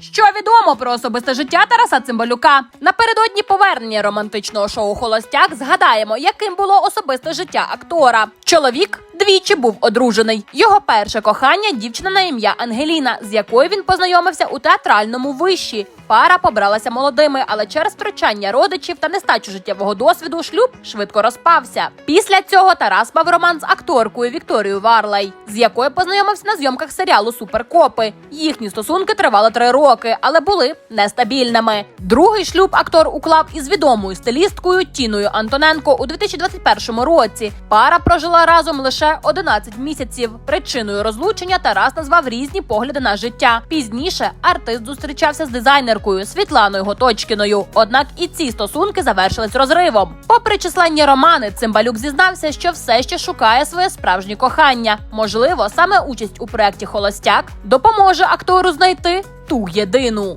Що відомо про особисте життя Тараса Цимбалюка? Напередодні повернення романтичного шоу Холостяк згадаємо, яким було особисте життя актора. Чоловік двічі був одружений. Його перше кохання дівчина на ім'я Ангеліна, з якою він познайомився у театральному виші. Пара побралася молодими, але через втручання родичів та нестачу життєвого досвіду шлюб швидко розпався. Після цього Тарас мав роман з акторкою Вікторією Варлей, з якою познайомився на зйомках серіалу Суперкопи. Їхні стосунки тривали три роки, але були нестабільними. Другий шлюб актор уклав із відомою стилісткою Тіною Антоненко у 2021 році. Пара прожила разом лише 11 місяців. Причиною розлучення Тарас назвав різні погляди на життя. Пізніше артист зустрічався з дизайнеркою Світланою Готочкіною. Однак і ці стосунки завершились розривом. Попри численні романи, Цимбалюк зізнався, що все ще шукає своє справжнє кохання. Можливо, саме участь у проєкті Холостяк допоможе актору знайти ту єдину.